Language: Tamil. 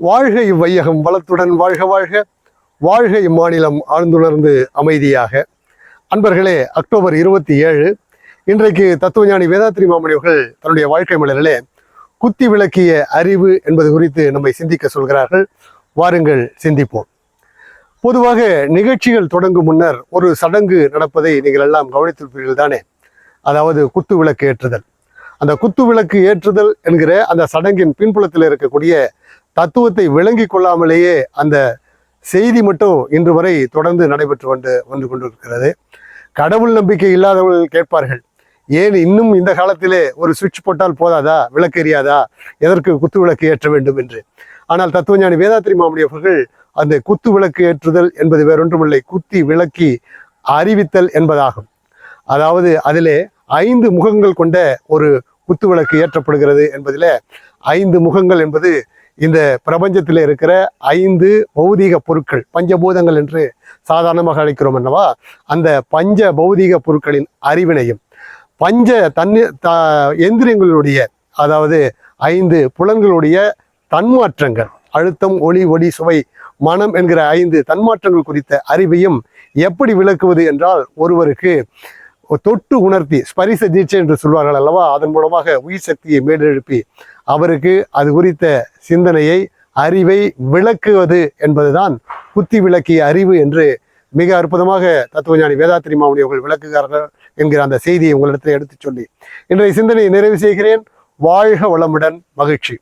வாழ்க இவ்வையகம் வளத்துடன் வாழ்க வாழ்க. வாழ்க இம்மாநிலம் ஆழ்ந்துணர்ந்து அமைதியாக. அன்பர்களே அக்டோபர் இருபத்தி ஏழு இன்றைக்கு தத்துவஞானி வேதாத்ரி மாமணி அவர்கள் தன்னுடைய வாழ்க்கை மலரிலே குத்தி விளக்கிய அறிவு என்பது குறித்து நம்மை சிந்திக்க சொல்கிறார்கள். வாருங்கள் சிந்திப்போம். பொதுவாக நிகழ்ச்சிகள் தொடங்கும் முன்னர் ஒரு சடங்கு நடப்பதை நீங்கள் எல்லாம் கவனித்திருப்பீர்கள் தானே? அதாவது குத்து விளக்கு ஏற்றுதல். அந்த குத்து விளக்கு ஏற்றுதல் என்கிற அந்த சடங்கின் பின்புலத்தில் இருக்கக்கூடிய தத்துவத்தை விளங்கி கொள்ளாமலேயே அந்த செய்தி மட்டும் இன்று வரை தொடர்ந்து நடைபெற்று வந்து வந்து கொண்டிருக்கிறது. கடவுள் நம்பிக்கை இல்லாதவர்கள் கேட்பார்கள். ஏன் இன்னும் இந்த காலத்திலே ஒரு சுவிட்ச் போட்டால் போதாதா? விளக்கு எரியாதா? எதற்கு குத்து விளக்கு ஏற்ற வேண்டும் என்று. ஆனால் தத்துவஞானி வேதாத்திரி மாமணி அவர்கள் அந்த குத்து விளக்கு ஏற்றுதல் என்பது வேறொன்றுமில்லை. குத்தி விளக்கி அறிவித்தல் என்பதாகும். அதாவது அதிலே ஐந்து முகங்கள் கொண்ட ஒரு குத்து விளக்கு ஏற்றப்படுகிறது என்பதில் ஐந்து முகங்கள் என்பது இந்த பிரபஞ்சத்தில் இருக்கிற ஐந்து பௌதீக பொருட்கள் பஞ்சபூதங்கள் என்று சாதாரணமாக அழைக்கிறோம் அல்லவா? அந்த பஞ்ச பௌதீக பொருட்களின் அறிவினையும் பஞ்ச தண்ணி த எந்திரியங்களுடைய அதாவது ஐந்து புலன்களுடைய தன்மாற்றங்கள் அழுத்தம் ஒளி ஒளி சுவை மனம் என்கிற ஐந்து தன்மாற்றங்கள் குறித்த அறிவையும் எப்படி விளக்குவது என்றால் ஒருவருக்கு தொட்டு உணர்த்தி ஸ்பரிச தீட்சை என்று சொல்வார்கள் அல்லவா? அதன் மூலமாக உயிர் சக்தியை மேலெழுப்பி அவருக்கு அது குறித்த சிந்தனையை அறிவை விளக்குவது என்பதுதான் குத்தி விளக்கிய அறிவு என்று மிக அற்புதமாக தத்துவஞானி வேதாத்திரி மாமணி அவர்கள் விளக்குகிறார்கள் என்கிற அந்த செய்தியை உங்களிடத்தில் எடுத்துச் சொல்லி இன்றைய சிந்தனையை நிறைவு செய்கிறேன். வாழ்க வளமுடன் மகிழ்ச்சி.